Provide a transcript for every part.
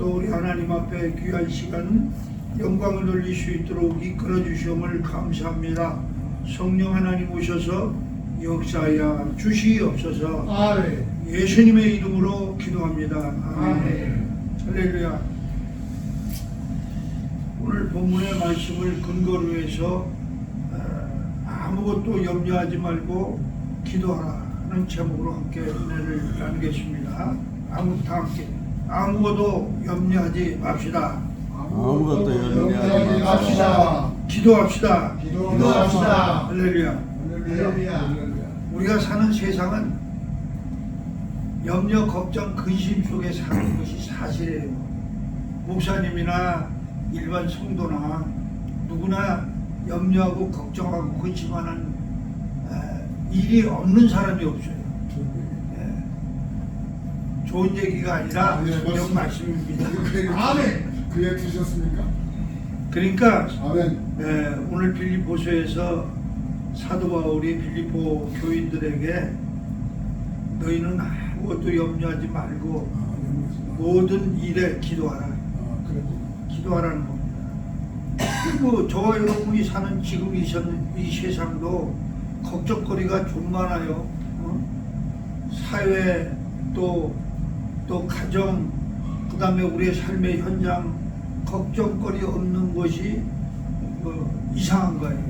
또 우리 하나님 앞에 귀한 시간 영광을 돌릴 수 있도록 이끌어 주시음을 감사합니다. 성령 하나님 오셔서 역사하여 주시옵소서. 아멘. 예수님의 이름으로 기도합니다. 아멘. 아멘. 할렐루야. 오늘 본문의 말씀을 근거로 해서 어, 아무것도 염려하지 말고 기도하라 하는 제목으로 함께 은혜를 나누겠습니다. 아무 다 함께 아무것도 염려하지 맙시다. 아무것도 염려하지 맙시다. 기도합시다. 기도합시다. 할렐루야. 할렐루야. 우리가 사는 세상은 염려, 걱정, 근심 속에 사는 것이 사실이에요. 목사님이나 일반 성도나 누구나 염려하고 걱정하고 근심하는 에, 일이 없는 사람이 없어요. 예. 좋은 얘기가 아니라 네, 성경 맞습니다. 말씀입니다. 아멘. 그에 드셨습니까? 그러니까 아멘. 에, 오늘 빌립보서에서 사도 바울이 빌립보 교인들에게 너희는 아무것도 염려하지 말고 아. 모든 일에 기도하라. 아. 기도하라는 겁니다. 그리고 저와 여러분이 사는 지금 이, 선- 이 세상도 걱정거리가 좀 많아요. 어? 사회 또, 또 가정, 그 다음에 우리의 삶의 현장, 걱정거리 없는 것이 어, 이상한 거예요.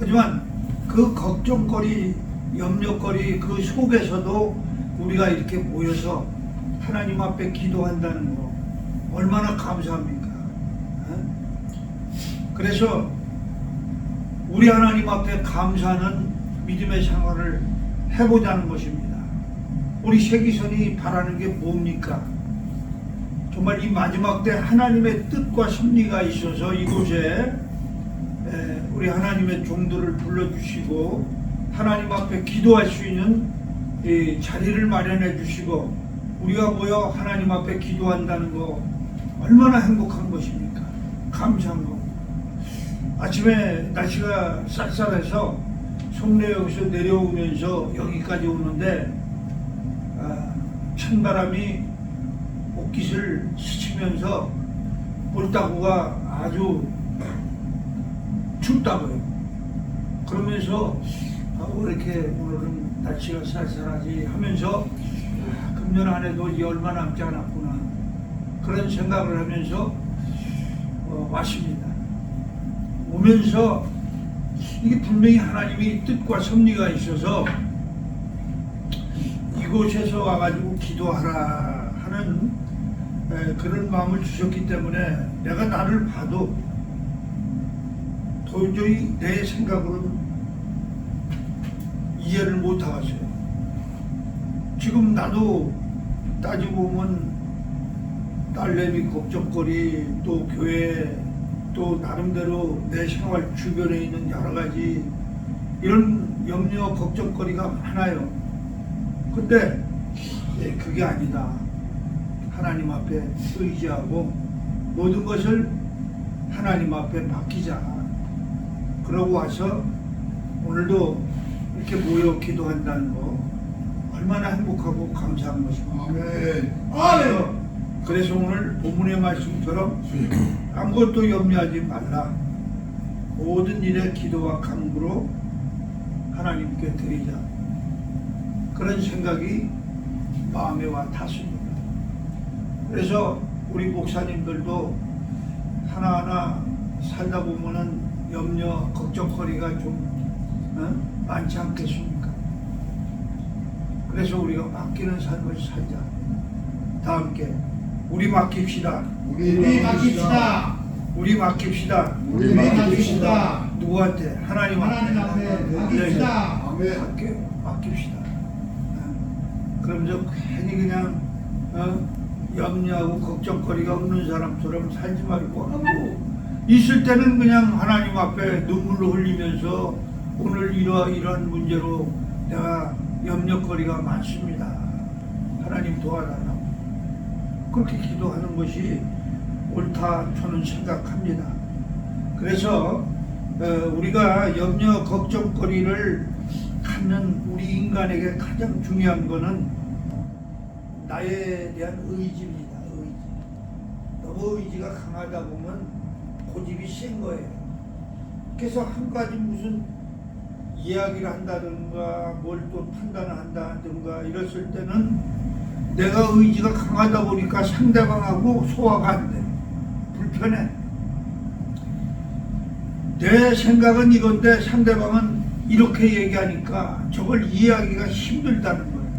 하지만 그 걱정거리, 염려거리 그 속에서도 우리가 이렇게 모여서 하나님 앞에 기도한다는 거 얼마나 감사합니까? 어? 그래서 우리 하나님 앞에 감사하는 믿음의 생활을 해보자는 것입니다. 우리 세기선이 바라는 게 뭡니까? 정말 이 마지막 때 하나님의 뜻과 섭리가 있어서 이곳에 에, 우리 하나님의 종들을 불러주시고 하나님 앞에 기도할 수 있는 이 자리를 마련해 주시고 우리가 모여 하나님 앞에 기도한다는 거 얼마나 행복한 것입니까? 감사한 거. 아침에 날씨가 쌀쌀해서 송내역에서 내려오면서 여기까지 오는데 아, 찬바람이 옷깃을 스치면서 볼따구가 아주 춥다고요. 그러면서 아, 왜 이렇게 오늘은 날씨가 쌀쌀하지 하면서 아, 금년 안에도 이 얼마 남지 않았구나 그런 생각을 하면서 어, 왔습니다. 오면서 이게 분명히 하나님이 뜻과 섭리가 있어서 이곳에서 와가지고 기도하라 하는 에, 그런 마음을 주셨기 때문에 내가 나를 봐도 도저히 내 생각으로는 이해를 못 하겠어요. 지금 나도 따지고 보면 딸내미 걱정거리 또 교회 또 나름대로 내 생활 주변에 있는 여러 가지 이런 염려 걱정거리가 많아요. 근데 예, 그게 아니다. 하나님 앞에 의지하고 모든 것을 하나님 앞에 맡기자. 그러고 와서 오늘도 이렇게 모여 기도한다는 거 얼마나 행복하고 감사한 것입니까? 아멘. 아멘. 그래서 오늘 본문의 말씀처럼 아무것도 염려하지 말라. 모든 일에 기도와 간구로 하나님께 드리자. 그런 생각이 마음에 와 닿습니다. 그래서 우리 목사님들도 하나하나 살다 보면은 염려, 걱정거리가 좀 어? 많지 않겠습니까? 그래서 우리가 맡기는 삶을 살자. 다 함께 우리 맡깁시다. 우리 맡깁시다. 우리 맡깁시다. 우리 맡깁시다. 누구한테? 하나님 하나님 앞에 맡깁시다. 아멘. 함께 맡깁시다. 어. 그러면서 괜히 그냥 어? 염려하고 걱정거리가 없는 사람처럼 살지 말고 하고 있을 때는 그냥 하나님 앞에 눈물로 흘리면서 오늘 이러 이러한 문제로 내가 염려거리가 많습니다. 하나님 도와달라고 그렇게 기도하는 것이 옳다 저는 생각합니다. 그래서 어, 우리가 염려 걱정거리를 갖는 우리 인간에게 가장 중요한 것은 나에 대한 의지입니다. 의지. 의지가 강하다 보면 고집이 센 거예요. 그래서 한 가지 무슨 이야기를 한다든가 뭘 또 판단을 한다든가 이랬을 때는 내가 의지가 강하다 보니까 상대방하고 소화가 안 돼. 불편해. 내 생각은 이건데 상대방은 이렇게 얘기하니까 저걸 이해하기가 힘들다는 거예요.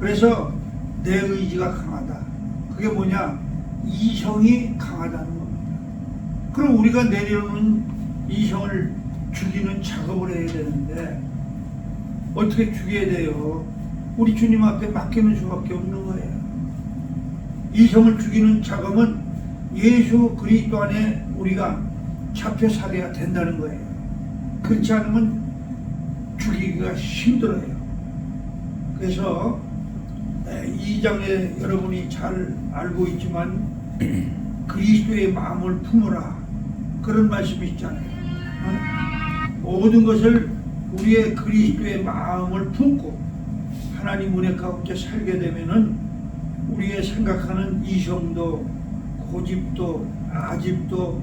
그래서 내 의지가 강하다. 그게 뭐냐? 이성이 강하다는 겁니다. 그럼 우리가 내려오는 이성을 죽이는 작업을 해야 되는데 어떻게 죽여야 돼요? 우리 주님 앞에 맡기는 수밖에 없는 거예요. 이성을 죽이는 작업은 예수 그리스도 안에 우리가 잡혀 살아야 된다는 거예요. 그렇지 않으면 죽이기가 힘들어요. 그래서 에, 이 장에 여러분이 잘 알고 있지만 그리스도의 마음을 품어라 그런 말씀이 있잖아요. 어? 모든 것을 우리의 그리스도의 마음을 품고 하나님 은혜 가운데 살게 되면은 우리의 생각하는 이성도 고집도 아집도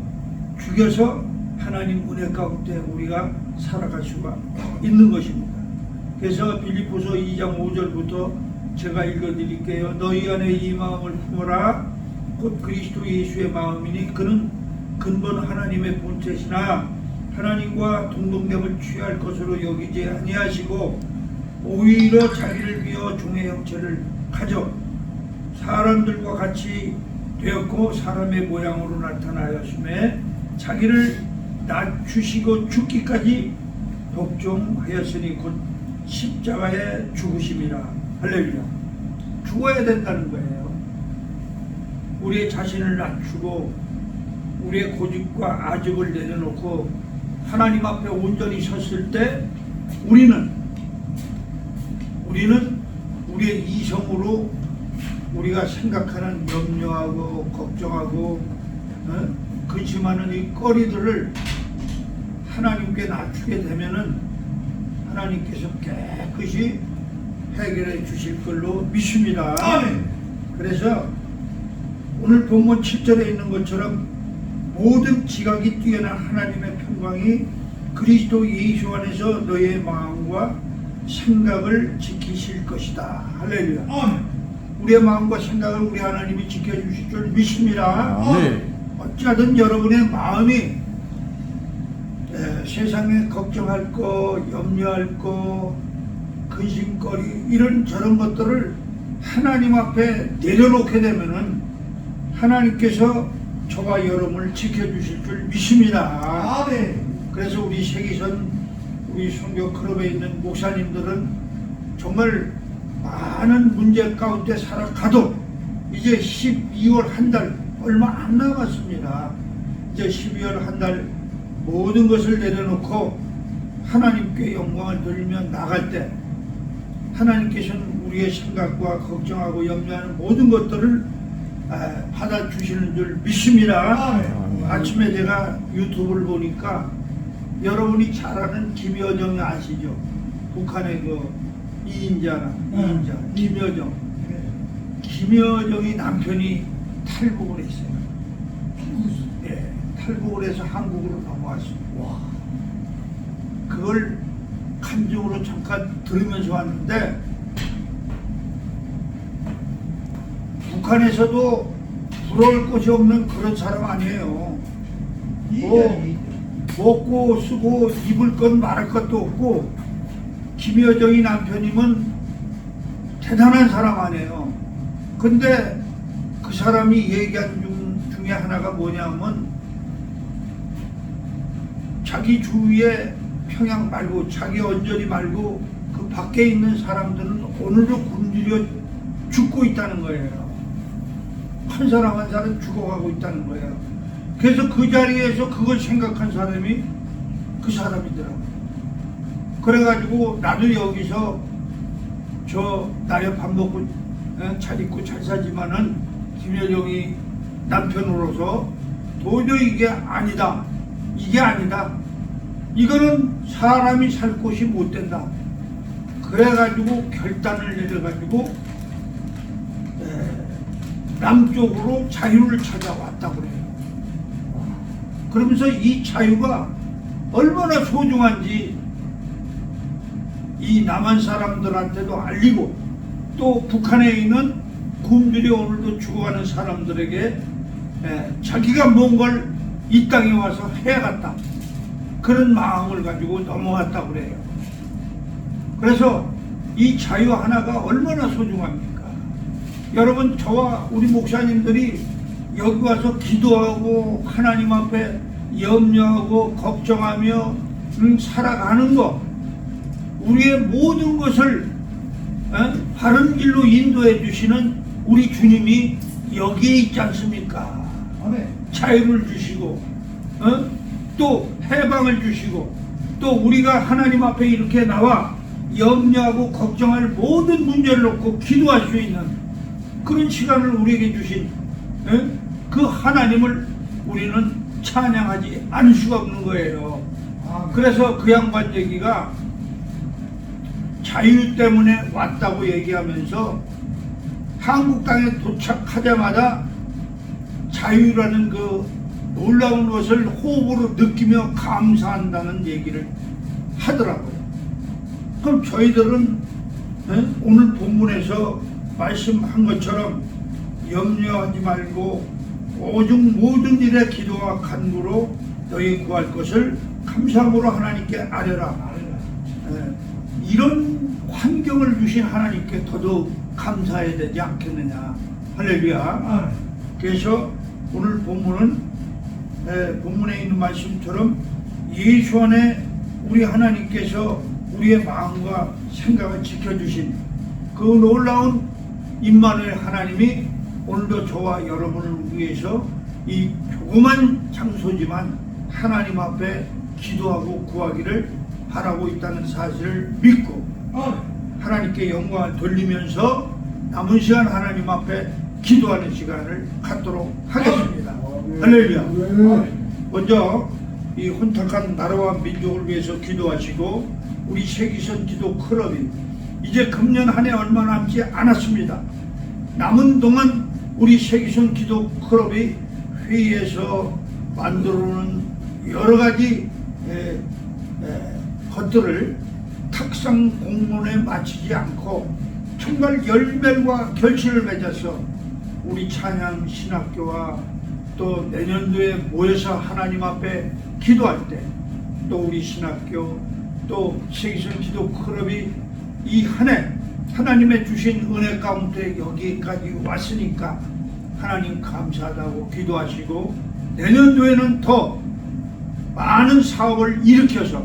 죽여서 하나님 은혜 가운데 우리가 살아갈 수가 있는 것입니다. 그래서 빌립보서 2장 5절부터 제가 읽어드릴게요. 너희 안에 이 마음을 품어라. 곧 그리스도 예수의 마음이니 그는 근본 하나님의 본체시나 하나님과 동등됨을 취할 것으로 여기지 아니하시고 오히려 자기를 비어 종의 형체를 가져 사람들과 같이 되었고 사람의 모양으로 나타나였음에 자기를 낮추시고 죽기까지 복종하였으니 곧 십자가에 죽으심이라. 할렐루야. 죽어야 된다는 거예요. 우리의 자신을 낮추고 우리의 고집과 아집을 내려놓고 하나님 앞에 온전히 섰을 때 우리는 우리는 우리의 이성으로 우리가 생각하는 염려하고 걱정하고 어? 근심하는 이 거리들을 하나님께 낮추게 되면은 하나님께서 깨끗이 해결해 주실 걸로 믿습니다. 아멘. 그래서 오늘 본문 7절에 있는 것처럼 모든 지각이 뛰어난 하나님의 평강이 그리스도 예수 안에서 너의 마음과 생각을 지키실 것이다. 할렐루야. 아멘. 우리의 마음과 생각을 우리 하나님이 지켜주실 줄 믿습니다. 아멘. 어찌하든 여러분의 마음이 에, 세상에 걱정할 거, 염려할 거, 근심거리 이런 저런 것들을 하나님 앞에 내려놓게 되면은 하나님께서 저와 여러분을 지켜주실 줄 믿습니다. 아멘. 그래서 우리 세기선 우리 성교 클럽에 있는 목사님들은 정말 많은 문제 가운데 살아가도 이제 12월 한 달 얼마 안 남았습니다. 이제 12월 한달 모든 것을 내려놓고 하나님께 영광을 돌리며 나갈 때 하나님께서는 우리의 생각과 걱정하고 염려하는 모든 것들을 아, 받아주시는 줄 믿습니다. 아침에 제가 유튜브를 보니까 여러분이 잘 아는 김여정 아시죠? 북한의 그 이인자, 이인자, 네. 김여정. 네. 김여정이 남편이 탈북을 했어요. 예, 탈북을 해서 한국으로 넘어왔습니다. 와. 그걸 감정으로 잠깐 들으면서 왔는데 북한에서도 부러울 것이 없는 그런 사람 아니에요. 이전이 먹고 쓰고 입을 건 말할 것도 없고 김여정이 남편이면 대단한 사람 아니에요. 근데 그 사람이 얘기한 중, 중에 하나가 뭐냐면 자기 주위에 평양 말고 자기 언저리 말고 그 밖에 있는 사람들은 오늘도 굶주려 죽고 있다는 거예요. 한 사람 한 사람 죽어가고 있다는 거예요. 그래서 그 자리에서 그걸 생각한 사람이 그 사람이더라고요. 그래가지고 나도 여기서 저 나야 밥 먹고 어, 잘 입고 잘 사지만은 김여정이 남편으로서 도저히 이게 아니다. 이게 아니다. 이거는 사람이 살 곳이 못 된다. 그래가지고 결단을 내려가지고 에, 남쪽으로 자유를 찾아왔다고 그래요. 그러면서 이 자유가 얼마나 소중한지 이 남한 사람들한테도 알리고 또 북한에 있는 굶주려 오늘도 죽어가는 사람들에게 에, 자기가 뭔 걸 이 땅에 와서 해야겠다 그런 마음을 가지고 넘어갔다고 그래요. 그래서 이 자유 하나가 얼마나 소중합니까? 여러분 저와 우리 목사님들이 여기 와서 기도하고 하나님 앞에 염려하고 걱정하며 음, 살아가는 것 우리의 모든 것을 어? 바른 길로 인도해 주시는 우리 주님이 여기에 있지 않습니까? 자유를 주시고 어? 또 해방을 주시고 또 우리가 하나님 앞에 이렇게 나와 염려하고 걱정할 모든 문제를 놓고 기도할 수 있는 그런 시간을 우리에게 주신 어? 그 하나님을 우리는 찬양하지 않을 수가 없는 거예요. 그래서 그 양반 얘기가 자유 때문에 왔다고 얘기하면서 한국 땅에 도착하자마자 자유라는 그 놀라운 것을 호흡으로 느끼며 감사한다는 얘기를 하더라고요. 그럼 저희들은 에? 오늘 본문에서 말씀한 것처럼 염려하지 말고 오직 모든 일에 기도와 간구로 너희 구할 것을 감사함으로 하나님께 아뢰라. 에, 이런 환경을 주신 하나님께 더더욱 감사해야 되지 않겠느냐. 할렐루야. 그래서 오늘 본문은 에, 본문에 있는 말씀처럼 예수 안에 우리 하나님께서 우리의 마음과 생각을 지켜주신 그 놀라운 임마누엘 하나님이 오늘도 저와 여러분을 위해서 이 조그만 장소지만 하나님 앞에 기도하고 구하기를 바라고 있다는 사실을 믿고 아멘. 하나님께 영광을 돌리면서 남은 시간 하나님 앞에 기도하는 시간을 갖도록 하겠습니다. 할렐루야. 네. 먼저 이 혼탁한 나라와 민족을 위해서 기도하시고 우리 세기선 기도 클럽이 이제 금년 한 해 얼마 남지 않았습니다. 남은 동안 우리 세기선 기도 클럽이 회의에서 만들어놓은 여러 가지 에, 에, 것들을 탁상 공론에 마치지 않고 정말 열매와 결실을 맺어서 우리 찬양 신학교와 또 내년도에 모여서 하나님 앞에 기도할 때 또 우리 신학교 또 세계선 기도 클럽이 이 한 해 하나님의 주신 은혜 가운데 여기까지 왔으니까 하나님 감사하다고 기도하시고 내년도에는 더 많은 사업을 일으켜서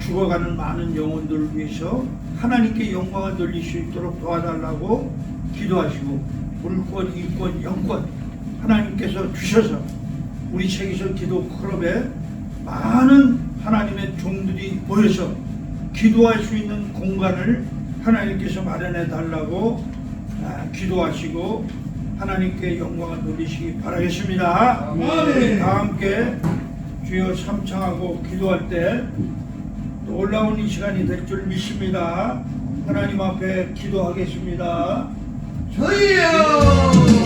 죽어가는 많은 영혼들을 위해서 하나님께 영광을 돌릴 수 있도록 도와달라고 기도하시고 물권, 이권, 영권 하나님께서 주셔서 우리 세계선 기도 클럽에 많은 하나님의 종들이 모여서 기도할 수 있는 공간을 하나님께서 마련해 달라고 아, 기도하시고 하나님께 영광을 돌리시기 바라겠습니다. 아멘. 다 함께 주여 삼창하고 기도할 때 놀라운 이 시간이 될 줄 믿습니다. 하나님 앞에 기도하겠습니다. 저희요.